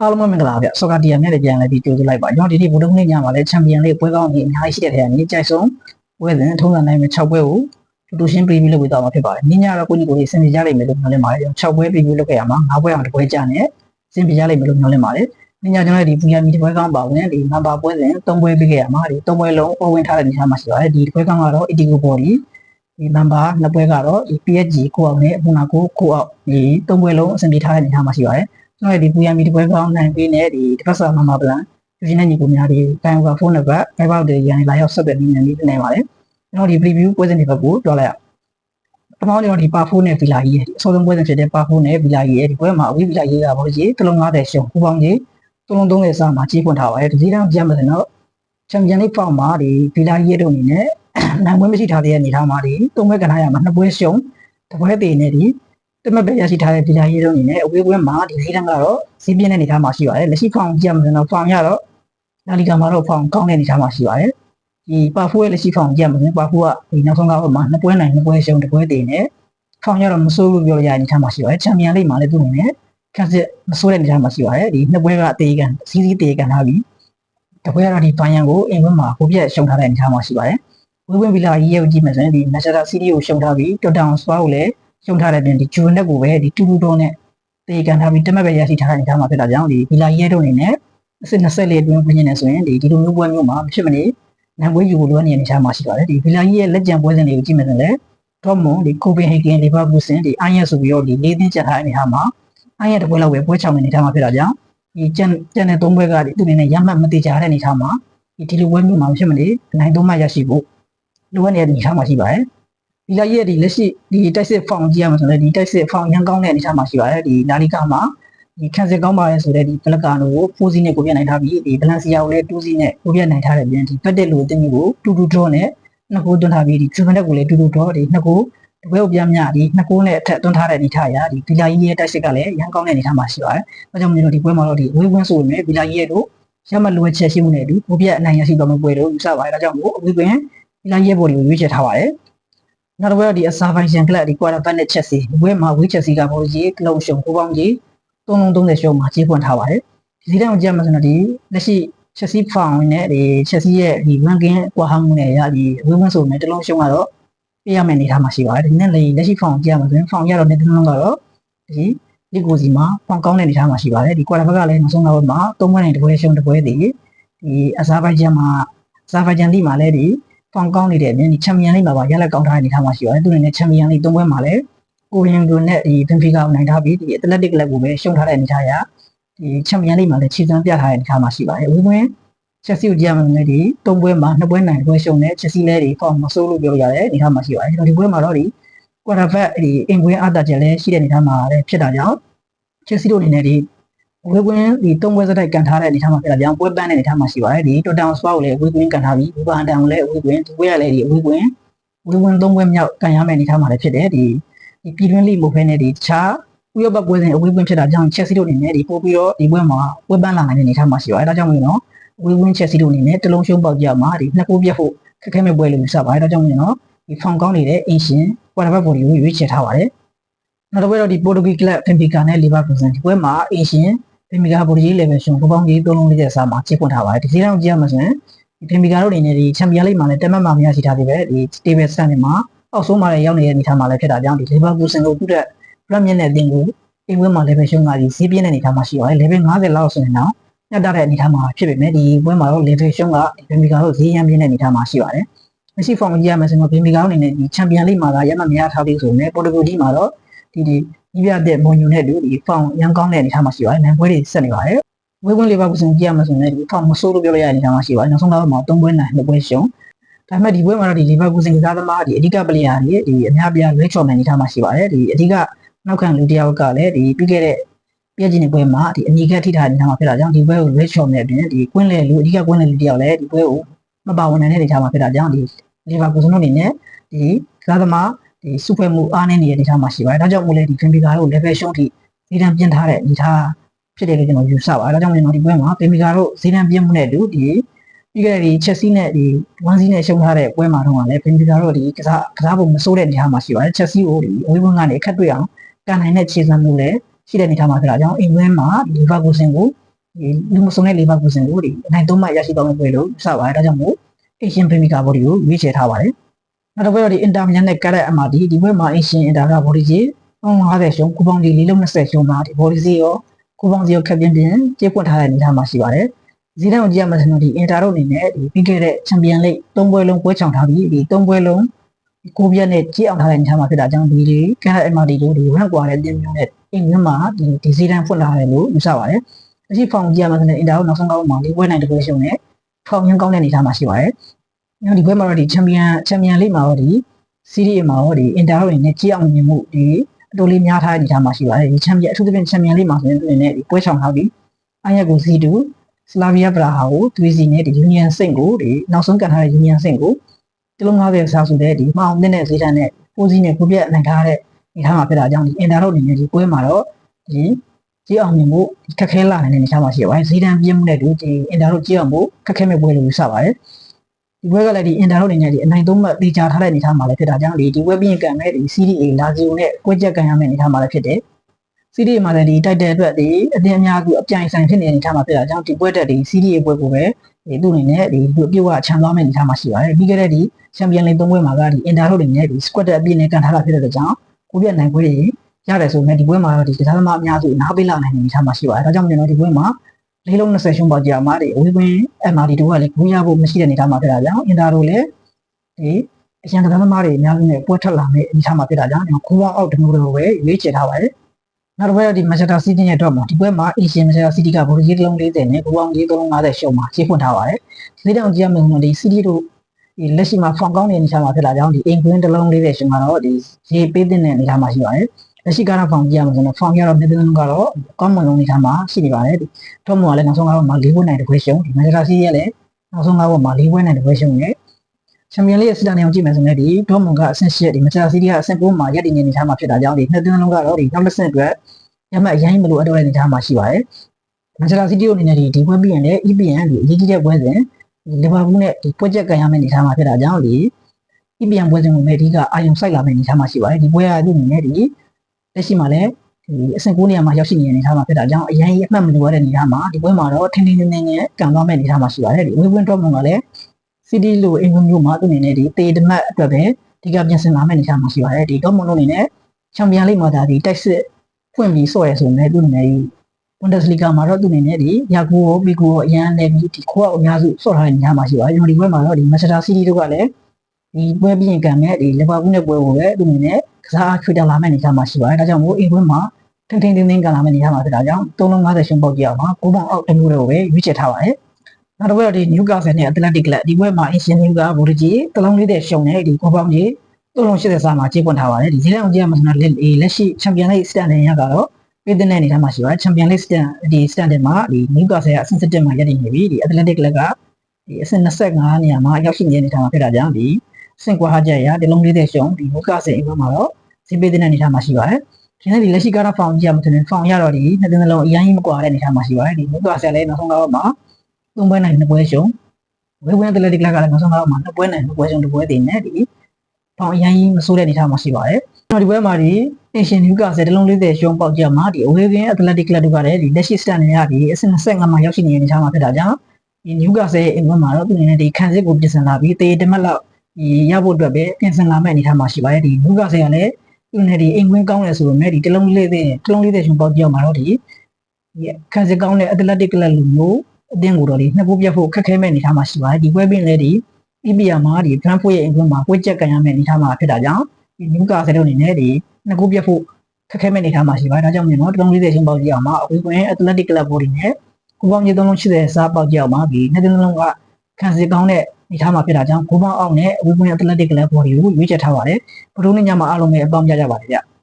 အားလုံးပဲမင်္ဂလာပါဗျဆော့ကာတီယာနဲ့လည်းပြန်လဲပြီးကြိုးစားလိုက်ပါကျွန်တော်ဒီနေ့ဗုဒ္ဓနေ့ညမှာလည်းချန်ပီယံလိပွဲကောင်းကြီးအများကြီးရှိတဲ့ထဲကနေကြိုက်ဆုံးပွဲစဉ်ထုံးစံနိုင်မဲ့6ပွဲကိုတူတူရှင်း preview လုပ်ပေးသွားမှာဖြစ်ပါတယ်။ညညတော့ကိုကြီးကိုလေးစင်ပြကြလိမ့်မယ်လို့မျှော်လင့်ပါတယ်။6ပွဲ preview လုပ်ခဲ့ရမှာ9ပွဲအောင်တစ်ပွဲကြာနေစင်ပြကြလိမ့်မယ်လို့မျှော်လင့်ပါတယ်။ညညကျွန်တော်ဒီပူရမီတစ်ပွဲကောင်းပါဝင်ဒီနံပါတ်ပွဲစဉ်3ပွဲပေးခဲ့ရမှာဒီ3ပွဲလုံးပေါ်ဝင်ထားတဲ့အနေအထားမှာရှိပါတယ်။ဒီတစ်ပွဲကောင်းကတော့ Itigo Body ဒီနံပါတ်2ပွဲကတော့ဒီ PSG ကိုအောင်နဲ့အခုနောက်ကိုကိုအောင်ဒီ3ပွဲလုံးအဆင်ပြေထားတဲ့အနေအထားမှာရှိပါတယ်။ ကျွန်တော်ဒီပူရမီတစ်ပွဲကောင်းနိုင်ပေးနဲ့ဒီတစ်ပတ်စာနံပါတ်ပလန်ယူရှင်တဲ့ညီကိုများဒီတိုင်းဝါဖုန်းနံပါတ်5ပေါက်တွေရန်လာရောက်ဆက်သွယ်နေနေနေပါတယ်။ကျွန်တော်ဒီ preview ပွဲစဉ်တွေဘက်ကိုတွားလိုက်အောင်ပထမကျွန်တော်ဒီပါဖိုးနဲ့ဗီလာကြီးရဲ့အစောဆုံးပွဲစဉ်ဖြစ်တဲ့ပါဖိုးနဲ့ဗီလာကြီးရဲ့ဒီပွဲမှာအဝေးဗီလာကြီးကဘောကြီးတလုံး90ရှုံပူပေါင်းကြီးတလုံး30စာမှာကြီးဖွင့်ထားပါတယ်ဒီတောင်ကြမ်းမစင်တော့ချန်ပီယံလိဖောက်မှာဒီဗီလာကြီးရဲ့တို့အနေနဲ့နိုင်ပွဲမရှိထားတဲ့အနေထားမှာဒီသုံးပွဲကဏ္ဍရမှာနှစ်ပွဲရှုံတပွဲတည်နေဒီ တမက်ပဲရရှိထားတဲ့ဗီလာကြီးတို့အနေနဲ့အဝေးပွဲမှာဒီဈေးတန်းကတော့ဈေးပြင်းတဲ့အနေထားမှာရှိပါတယ်လက်ရှိဖောင်ကြမ်းမစင်တော့ဖောင်ရတော့လာလီဂါမှာတော့ဖောင်ကောင်းတဲ့အနေထားမှာရှိပါတယ်ဒီပါဖိုးရဲ့လက်ရှိဖောင်ကြမ်းမစင်ပါဖိုးကဒီနောက်ဆုံးကမှာနှစ်ပွဲနိုင်နှစ်ပွဲရှုံတပွဲတည်နေဖောင်ရတော့မဆိုးလို့ပြောရတဲ့အနေထားမှာရှိပါတယ်ချန်ပီယံလိမှာလည်းသူ့အနေနဲ့ခက်စစ်မဆိုးတဲ့အနေထားမှာရှိပါတယ်ဒီနှစ်ပွဲကအသေးကန်စီးစီးသေးကန်ထားပြီးတပွဲကတော့ဒီဘိုင်ယန်ကိုအင်ကွန်းမှာကိုပြက်ရှုံထားတဲ့အနေထားမှာရှိပါတယ်ဝေးဝင်ဗီလာကြီးရဲ့ကြည့်မယ်ဆိုရင်ဒီ Manchester City ကိုရှုံထားပြီး Tottenham Hotspur ကိုလည်း ရှုံထားတဲ့ပြင်ဒီဂျူနက်ကိုပဲဒီတူတူတော့နဲ့တေကန်ထားပြီးတက်မက်ပဲရရှိထားတဲ့အနေထားမှာဖြစ်တာကြောင့်ဒီဗီလာကြီးရဲ့တို့အနေနဲ့အစစ်24အတွင်းပြင်နေဆိုရင်ဒီဒီလိုမျိုးပွဲမျိုးမှာမဖြစ်မနေနိုင်ပွဲယူလို့အနေထားမှာရှိပါတယ်ဒီဗီလာကြီးရဲ့လက်ကျန်ပွဲစဉ်တွေကိုကြည့်မယ်ဆိုရင်လည်းဒေါ့မွန်ဒီကိုပင်ဟေဂင်လီဗာပူးစင်ဒီအိုင်းရက်ဆိုပြီးတော့ဒီ၄သင်းချက်ထားတဲ့အနေထားမှာအိုင်းရက်တစ်ပွဲလောက်ပဲပွဲချောင်းတဲ့အနေထားမှာဖြစ်တာကြောင့်ဒီကျန်ကျန်တဲ့၃ပွဲကဒီသူအနေနဲ့ရမှတ်မတိကြတဲ့အနေထားမှာဒီဒီလိုပွဲမျိုးမှာဖြစ်မနေနိုင်သုံးမှရရှိဖို့လိုအပ်နေတဲ့အနေထားမှာရှိပါတယ် ဒီလာရဲ့ဒီလက်ရှိဒီတိုက်စစ်ဖောင်ကြည့်ရမှာဆိုရင်ဒီတိုက်စစ်ဖောင်ရန်ကောင်းတဲ့အနေအထားမှာရှိပါတယ်ဒီလာလီကာမှာဒီခံစစ်ကောင်းပါတယ်ဆိုတဲ့ဒီဘလကာနိုကို4စီးနဲ့ကိုပြနိုင်ထားပြီးဒီဘလန်စီယာကိုလည်း2စီးနဲ့ကိုပြနိုင်ထားတဲ့ပြင်ဒီဘက်တက်လိုအတင်းမျိုးကိုတူတူ draw နဲ့နှစ်ကိုတွန်းထားပြီးဒီဂျူဗန်တက်ကိုလည်းတူတူ draw ဒီနှစ်ကိုတပွဲကိုပြမြဒီနှစ်ကိုနဲ့အထက်တွန်းထားတဲ့အနေထားရာဒီဗီလာကြီးရဲ့တိုက်စစ်ကလည်းရန်ကောင်းတဲ့အနေထားမှာရှိပါတယ်။အဲကြောင့်မျိုးဒီပွဲမှာတော့ဒီဝေးဝန်းဆိုပေမဲ့ဗီလာကြီးရဲ့တို့ရမလိုအပ်ချက်ရှိမှုနဲ့အတူကိုပြအနိုင်ရရှိသွားမယ့်ပွဲတို့ယူဆပါတယ်။ဒါကြောင့်မို့အဝေးကွင်းဗီလာကြီးရဲ့ဘော်ဒီကိုရွေးချယ်ထားပါတယ်။ နောက်တစ်ပွဲတော့ဒီအစာပိုင်းရှန်ကလပ်ဒီကွာတာဘတ်နဲ့ချက်စီဒီပွဲမှာဝေးချက်စီကဘော်ဒီကြီးကလုံးရှုံကိုပေါင်းကြီး3လုံး30ရှုံမှာကြီးပွင့်ထားပါတယ်ဒီစီးတောင်ကြည့်မှဆိုတော့ဒီလက်ရှိချက်စီဖောင်နဲ့ဒီချက်စီရဲ့ဒီဝန်ကင်းကွာဟမှုနဲ့ရဒီဝင်းဝင်းဆိုနဲ့တလုံးရှုံကတော့ပြရမယ့်အနေထားမှာရှိပါတယ်ဒီနဲ့လေလက်ရှိဖောင်ကြည့်မှဆိုရင်ဖောင်ရတော့နေတလုံးကတော့ဒီဒီကိုစီမှာဖောင်ကောင်းတဲ့အနေထားမှာရှိပါတယ်ဒီကွာတာဘက်ကလည်းနောက်ဆုံးတော့မှာ3ပွဲနဲ့တပွဲရှုံတပွဲတည်ဒီအဇာဘိုင်ဂျန်မှာအဇာဘိုင်ဂျန်လိမှာလည်းဒီ ဖောင်ကောင်းနေတဲ့အပြင်ဒီချန်ပီယံလိမှာပါရလက်ကောင်းထားတဲ့အနေထားမှာရှိပါတယ်သူနဲ့ချန်ပီယံလိ3ပွဲမှာလည်းကိုရင်ကိုနဲ့ဒီဘင်ဖီကာကိုနိုင်ထားပြီးဒီအက်တလက်တစ်ကလပ်ကိုပဲရှုံထားတဲ့အနေထားရဒီချန်ပီယံလိမှာလည်းခြေစမ်းပြထားတဲ့အနေထားမှာရှိပါတယ်ဝင်းဝင်းချက်စီကိုကြည့်ရမယ်နဲ့ဒီ၃ပွဲမှာ၂ပွဲနိုင်တစ်ပွဲရှုံတဲ့ချက်စီလဲဒီဖောင်မဆိုးလို့ပြောလို့ရတယ်အနေထားမှာရှိပါတယ်ကျွန်တော်ဒီပွဲမှာတော့ဒီကွာတာဘက်ဒီအင်ကွင်းအတာချက်လဲရှိတဲ့အနေထားမှာလည်းဖြစ်တာကြောင့်ချက်စီတို့အနေနဲ့ဒီ ဝေကွင်းဒီ၃ပွဲစတိုက်ကန်ထားတဲ့အနေထားမှာဖြစ်တာကြောင့်ပွဲပန်းတဲ့အနေထားမှာရှိပါတယ်ဒီတိုတန်စပါကိုလည်းဝေကွင်းကန်ထားပြီးဘူပန်တန်ကိုလည်းဝေကွင်းဒီပွဲကလည်းဒီဝေကွင်းဝေကွင်း၃ပွဲမြောက်ကန်ရမယ့်အနေထားမှာလည်းဖြစ်တယ်ဒီဒီပြည်တွင်းလိမို့ဖဲနဲ့ဒီတခြားဥရောပပွဲစဉ်အဝေးကွင်းဖြစ်တာကြောင့်ချက်စီတို့အနေနဲ့ဒီပို့ပြီးတော့ဒီပွဲမှာဝက်ပန်းလာနိုင်တဲ့အနေအထားမှာရှိပါတယ်။ဒါကြောင့်မို့နော်အဝေးကွင်းချက်စီတို့အနေနဲ့တလုံးရှုံးပေါက်ကြမှာဒီနှစ်ကိုပြတ်ဖို့ခက်ခဲမဲ့ပွဲလို့ယူဆပါတယ်။ဒါကြောင့်မို့နော်ဒီဖောင်ကောင်းနေတဲ့အင်ရှင်ကွာတာဘက်ဘော်ဒီကိုရွေးချယ်ထားပါတယ်။နောက်တစ်ပွဲတော့ဒီပိုတိုဂီကလပ်ဖင်ပီကာနဲ့လီဗာပူးဆန်ဒီပွဲမှာအင်ရှင် ဖင်ပီကာဘော်ဒီကြီးလေဗယ်ရှင်ကိုပေါင်းကြီး၃လုံးလေးချက်စားမှာချိန်ဖွင့်ထားပါတယ်။ဒီစီးတောင်ကြည့်ရမှာဆိုရင်ဒီဖင်ပီကာတို့အနေနဲ့ဒီချန်ပီယံလိမှာလည်းတက်မှတ်မှမရရှိထားသေးပဲဒီ table stand တွေမှာအောက်ဆုံးမှာလည်းရောက်နေတဲ့အနေအထားမှာလည်းဖြစ်တာကြောင့်ဒီလီဗာပူးဆန်ကိုသူ့တဲ့ပရမစ်နဲ့တင်ကိုအိမ်ဝင်းမှာ level ရှုံးတာဒီဈေးပြင်းတဲ့အနေအထားမှာရှိပါတယ် level 50လောက်ဆိုရင်တော့ညတ်တဲ့အနေအထားမှာဖြစ်ပေမဲ့ဒီပွဲမှာတော့ level ရှုံးကဘယ်မီကာတို့ဈေးရမ်းပြင်းတဲ့အနေအထားမှာရှိပါတယ်မရှိ form ကြီးရမယ်ဆိုတော့ဘယ်မီကာတို့အနေနဲ့ဒီ champion league မှာကရမှမရထားသေးဆိုရင် portugal ကြီးမှာတော့ဒီဒီ ကြီးပြတဲ့မွန်ညူနဲ့တူဒီ form ရမ်းကောင်းတဲ့အနေအထားမှာရှိပါတယ်နိုင်ပွဲတွေဆက်နေပါတယ်ဝေးဝင်းလေးပါကုစင်ကြည့်ရမယ်ဆိုရင်ဒီ form မဆိုးလို့ပြောရတဲ့အနေအထားမှာရှိပါတယ်နောက်ဆုံးတော့မှာ3ပွဲနိုင်2ပွဲရှုံးဒါပေမဲ့ဒီပွဲမှာတော့ဒီလီဗာပူးစင်ကစားသမားဒီအဓိကပလေယာတွေဒီအများပြားလွဲချော်မယ်အနေထားမှာရှိပါတယ်ဒီအဓိကနောက်ခံလူတယောက်ကလည်းဒီပြီးခဲ့တဲ့ပြည့်ကျင်တဲ့ပွဲမှာဒီအနီကထိထားနေတာမှာဖြစ်တာကြောင့်ဒီပွဲကို red shot နဲ့အပြင်ဒီကွင်းလေလူအဓိကကွင်းလေလူတယောက်လည်းဒီပွဲကိုမပါဝင်နိုင်တဲ့အနေအထားမှာဖြစ်တာကြောင့်ဒီလီဗာပူးစတို့အနေနဲ့ဒီကစားသမား ဒီစုဖွဲ့မှုအားနည်းနေတဲ့အနေအထားမှာရှိပါတယ်ဒါကြောင့်မို့လဲဒီဖင်ပီကာတို့ level ရှုံးထိဈေးတန်းပြင်ထားတဲ့အနေအထားဖြစ်တယ်လို့ကျွန်တော်ယူဆပါတယ်ဒါကြောင့်မို့ဒီပွဲမှာဖင်ပီကာတို့ဈေးတန်းပြင်မှုနဲ့အတူဒီပြီးခဲ့တဲ့ဒီချက်စီနဲ့ဒီဝမ်စီနဲ့ရှုံထားတဲ့ပွဲမှာတော့လည်းဖင်ပီကာတို့ဒီကစားကစားပုံမစိုးတဲ့အနေအထားမှာရှိပါတယ်ချက်စီကိုဒီအဝေးဘုံကနေအခက်တွေ့အောင်ကန်နိုင်တဲ့ခြေစမ်းမှုလည်းရှိတဲ့အနေအထားမှာဖြစ်တာကြောင့်အင်္ဂလန်မှာလီဗာပူးဆင်ကိုဒီလူမစုံတဲ့လေးပါးကိုစင်ကိုဒီအနိုင်သုံးမှရရှိသွားမယ့်ပွဲလို့စပါတယ်ဒါကြောင့်မို့ Asian Premier Body ကိုရွေးချယ်ထားပါတယ် နောက်တစ်ပွဲတော့ဒီ Inter Milan နဲ့ကရက်အမဒီဒီပွဲမှာ Asian Inter က Body ကြီး350ရှုံးကူပေါင်းကြီး4လုံး20ရှုံးမှာဒီ Body စီရောကူပေါင်းစီရောခက်ပြင်းပြင်းကျေးပွင့်ထားတဲ့အနေအထားမှာရှိပါတယ်ဇီးတန်းကိုကြည့်ရမှာဆိုတော့ဒီ Inter တို့အနေနဲ့ဒီပြီးခဲ့တဲ့ Champion League 3ပွဲလုံးပွဲချောင်ထားပြီးဒီ3ပွဲလုံးကိုပြက်နဲ့ကြည့်အောင်ထားတဲ့အနေအထားမှာဖြစ်တာကြောင့်ဒီဒီကရက်အမဒီတို့ဒီ rank ကွာတဲ့တင်းမျိုးနဲ့အင်္ဂလန်မှာဒီဒီဇီးတန်းဖွင့်လာတယ်လို့ယူဆပါတယ်အရှိဖောင်ကြည့်ရမှာဆိုတော့ Inter တို့နောက်ဆုံးကောင်းမှာ၄ပွဲနိုင်တစ်ပွဲရှုံးနဲ့ဖောင်ရင်းကောင်းတဲ့အနေအထားမှာရှိပါတယ် နောက်ဒီဘက်မှာတော့ဒီချန်ပီယံချန်ပီယံလိမှာတော့ဒီစီးရီးမှာတော့ဒီအင်တာရိုနဲ့ကြည့်အောင်မြင်မှုဒီအတိုးလေးများထားတဲ့အနေအထားမှာရှိပါတယ်ဒီချန်ပီယံအထူးသဖြင့်ချန်ပီယံလိမှာဆိုရင်သူနေနဲ့ဒီပွဲဆောင်ထားပြီးအရက်ကိုစီတူစလာဗီယာဗရာဟာကိုသွေးစီနဲ့ဒီယူနီယံစိန့်ကိုဒီနောက်ဆုံးကန်ထားတဲ့ယူနီယံစိန့်ကိုတလုံး90ဆာဆိုတဲ့ဒီမှောင်တဲ့ဈေးတန်းနဲ့ပိုးစီနဲ့ကိုပြက်နိုင်ထားတဲ့အနေအထားမှာဖြစ်တာကြောင့်ဒီအင်တာရိုအနေနဲ့ဒီပွဲမှာတော့ဒီကြည့်အောင်မြင်ဖို့ခက်ခဲလာနိုင်တဲ့အနေအထားမှာရှိပါတယ်ဈေးတန်းပြင်းမှုနဲ့ဒီအင်တာရိုကြည့်အောင်ဖို့ခက်ခဲမဲ့ပွဲလို့ယူဆပါတယ် ဒီဘက်ကလည်းဒီအင်တာတို့အနေနဲ့ဒီအနိုင်သုံးမှတေချာထားတဲ့အနေအထားမှာလည်းဖြစ်တာကြောင့်ဒီဒီဝက်ဘင်းကံမဲ့ဒီ CDA လာဇီယိုနဲ့ကွက်ချက်ကန်ရမယ့်အနေအထားမှာလည်းဖြစ်တယ်။ CDA မှာလည်းဒီတိုက်တဲ့အတွက်ဒီအတင်းအများကူအပြိုင်ဆိုင်ဖြစ်နေတဲ့အနေအထားမှာဖြစ်တာကြောင့်ဒီပွဲတက်ဒီ CDA ပွဲကိုပဲဒီသူ့အနေနဲ့ဒီသူအပြည့်အဝချန်သွားမယ့်အနေအထားမှာရှိပါတယ်။ပြီးခဲ့တဲ့ဒီချန်ပီယံလိဂ်၃ပွဲမှာကဒီအင်တာတို့အနေနဲ့ဒီ squad တက်အပြည့်နဲ့ကန်ထားတာဖြစ်တဲ့အတွက်ကြောင့်ကိုပြတ်နိုင်ပွဲတွေရတယ်ဆိုပေမဲ့ဒီပွဲမှာတော့ဒီကစားသမားအများစုနားပေးလာနိုင်တဲ့အနေအထားမှာရှိပါတယ်။ဒါကြောင့်ကျွန်တော်ဒီပွဲမှာ လေးလုံး20ရှုံးပေါက်ကြမှာဒီအဝေးကွင်း MRD တို့ကလည်းဂူးရဖို့မရှိတဲ့အနေအထားမှာဖြစ်တာကြောင့်အင်တာတို့လည်းဒီအရန်ကစားသမားတွေအများစုနဲ့ပွဲထွက်လာမယ့်အနေအထားမှာဖြစ်တာကြောင့်ကျွန်တော်ဂူးအောက်တမျိုးတွေပဲရွေးချယ်ထားပါတယ်နောက်တစ်ပွဲတော့ဒီ Manchester City ရဲ့တော့မှာဒီပွဲမှာ Asian Manchester City ကဘော်ကြီးတစ်လုံး40နဲ့ဂူးအောင်ကြီး350ရှုံးမှာခြေဖွင့်ထားပါတယ်ဒီတောင်ကြည့်ရမယ်ဆိုတော့ဒီ City တို့ဒီလက်ရှိမှာဖောင်ကောင်းတဲ့အနေအထားမှာဖြစ်တာကြောင့်ဒီ England တစ်လုံး40ရှုံးကတော့ဒီရေပေးတဲ့အနေအထားမှာရှိပါတယ် လက်ရှိကတော့ဖောင်ကြည့်ရမှာဆိုတော့ဖောင်ရတော့နေပြည်တော်ကတော့ကောင်းမွန်လုံးအနေထားမှာရှိနေပါတယ်ဒီတော့မှလည်းနောက်ဆုံးကတော့မှာ၄ပွဲနိုင်တစ်ပွဲရှုံးဒီ Manchester City ရဲ့လည်းနောက်ဆုံးကတော့မှာ၄ပွဲနိုင်တစ်ပွဲရှုံးနေချန်ပီယံလိရဲ့စစ်တမ်းအောင်ကြည့်မယ်ဆိုရင်ဒီဒေါမွန်ကအဆင့်၈ဒီ Manchester City ကအဆင့်၉မှာရပ်တည်နေအနေထားမှာဖြစ်တာကြောင့်ဒီနှစ်သင်းလုံးကတော့ဒီနောက်တစ်ဆင့်အတွက်ရမှတ်အရင်မလို့အတော့တဲ့အနေထားမှာရှိပါတယ် Manchester City တို့အနေနဲ့ဒီဒီပွဲပြီးရင်လည်း EPN ဒီအရေးကြီးတဲ့ပွဲစဉ်လီဗာပူးနဲ့ဒီပွဲချက်ကန်ရမယ့်အနေထားမှာဖြစ်တာကြောင့်ဒီ EPN ပွဲစဉ်ကိုလည်းအဓိကအာရုံစိုက်လာမယ့်အနေထားမှာရှိပါတယ်ဒီပွဲကသူ့အနေနဲ့ဒီ လက်ရှိမှာလည်းဒီအဆင့်9နေရာမှာရောက်ရှိနေတဲ့အနေအထားမှာဖြစ်တာကြောင့်အရင်အမှတ်မလိုရတဲ့အနေအထားမှာဒီပွဲမှာတော့ထင်းထင်းထင်းထင်းနဲ့ကန်သွားမယ့်အနေအထားမှာရှိပါတယ်ဒီဝေးဝင်းတော့မွန်ကလည်း CD လိုအင်္ဂုမျိုးမှာသူ့အနေနဲ့ဒီတေတမတ်အတွက်ပဲဒီကပြင်ဆင်လာမယ့်အနေအထားမှာရှိပါတယ်ဒီတော့မွန်တို့အနေနဲ့ချန်ပီယံလိမှာဒါဒီတိုက်စစ်ဖွင့်ပြီးဆော့ရဆိုရင်သူ့အနေနဲ့ဒီ Bundesliga မှာတော့သူ့အနေနဲ့ဒီယာကူရောဘီကူရောအရန်လည်းပြီးဒီခွာအများစုဆော့ထားတဲ့အနေအထားမှာရှိပါတယ်ကျွန်တော်ဒီပွဲမှာတော့ဒီ Manchester City တို့ကလည်းဒီပွဲပြီးရင်ကံမဲ့ဒီလီဗာပူးနဲ့ပွဲကိုပဲသူ့အနေနဲ့ ကစားချွေတက်လာမယ့်အနေအထားမှာရှိပါတယ်ဒါကြောင့်မို့အင်ကွင်းမှာထင်းထင်းထင်းထင်းကန်လာမယ့်အနေအထားမှာဖြစ်တာကြောင့်3လုံး50ရှုံးပေါက်ကြည့်အောင်ပါ9ပေါင်အောက်တမျိုးတွေကိုပဲရွေးချယ်ထားပါတယ်နောက်တစ်ပွဲတော့ဒီ Newcastle နဲ့ Athletic Club ဒီပွဲမှာ Asian New ကဘူရီဂျီတလုံးလေးတဲ့ရှုံနဲ့ဒီ9ပေါင်ကြီး3လုံး80စာမှာခြေပွင့်ထားပါတယ်ဒီဈေးအောင်ကြည့်ရမှာဆိုတော့လက်ရှိ Champion League standing ရကတော့ပြည်တဲ့အနေထားမှာရှိပါတယ် Champion League stand ဒီ standing မှာဒီ Newcastle ကအဆင့်7မှာရပ်တည်နေပြီဒီ Athletic Club ကဒီအဆင့်25နေရာမှာရောက်ရှိနေတဲ့အနေထားမှာဖြစ်တာကြောင့်ဒီ စင်ကွာဟာချက်ရဒီလုံးလေးတဲ့ရှုံဒီ Newcastle အိမ်မှာတော့ဈေးပေးတဲ့အနေထားမှာရှိပါတယ်ဒီနေ့ဒီလက်ရှိကတော့ဖောင်ကြည့်ရမှာဆိုရင်ဖောင်ရတော့ဒီနှစ်သိန်းလုံးအရင်ကြီးမကွာတဲ့အနေထားမှာရှိပါတယ်ဒီ Newcastle လည်းနောက်ဆုံးကတော့မှာသုံးပွဲနိုင်နှစ်ပွဲရှုံဝေဝင်း Athletic Club ကလည်းနောက်ဆုံးကတော့မှာနှစ်ပွဲနိုင်နှစ်ပွဲရှုံတစ်ပွဲတည်နေဒီဖောင်အရင်ကြီးမဆိုးတဲ့အနေထားမှာရှိပါတယ်ကျွန်တော်ဒီပွဲမှာဒီ Asian Newcastle တလုံး40ရှုံးပေါက်ကြမှာဒီ Away Athletic Club တို့ကလည်းဒီလက်ရှိ stand နေရဒီအဆင့်25မှာရောက်ရှိနေတဲ့အနေထားမှာဖြစ်တာကြောင့်ဒီ Newcastle ရဲ့အင်ကွန်းမှာတော့သူအနေနဲ့ဒီခံစစ်ကိုပြင်ဆင်လာပြီးတေးတမက်လောက်ဒီ ရဖို့အတွက်ပဲပြင်ဆင်လာမယ့်အနေထားမှာရှိပါတယ်ဒီ Newcastle ကလည်းသူနဲ့ဒီအင်ကွင်းကောင်းတယ်ဆိုပေမဲ့ဒီတလုံးလေးသေးတလုံးလေးသေးရှုံးပေါက်ကြမှာတော့ဒီခံစစ်ကောင်းတဲ့ Athletic Club လူမျိုးအတင်းကိုတော့ဒီနှစ်ခုပြတ်ဖို့ခက်ခဲမဲ့အနေထားမှာရှိပါတယ်ဒီပွဲပင်လည်းဒီ EPR မှာဒီ Brentford ရဲ့အင်ကွင်းမှာကိုကြက်ကန်ရမယ့်အနေထားမှာဖြစ်တာကြောင့်ဒီ Newcastle တို့အနေနဲ့ဒီနှစ်ခုပြတ်ဖို့ခက်ခဲမဲ့အနေထားမှာရှိပါတယ်ဒါကြောင့်မြေနော်တလုံး40ချင်းပေါက်ကြည့်အောင်ပါအဝေးကွင်း Athletic Club Body နဲ့ကိုပေါင်းကြီးသုံးလုံး80စားပေါက်ကြည့်အောင်ပါဒီနှစ်တင်းလုံးကခံစစ်ကောင်းတဲ့အ နေထားမှာဖြစ်တာကြောင့်ကိုပေါင်းအောင်နဲ့အဝေးကွင်း Athletic Club Body ကိုရွေးချယ်ထားပါတယ်ဘုရုံးညမှာအားလုံးပဲအပေါင်းကြကြပါတယ်ဗျ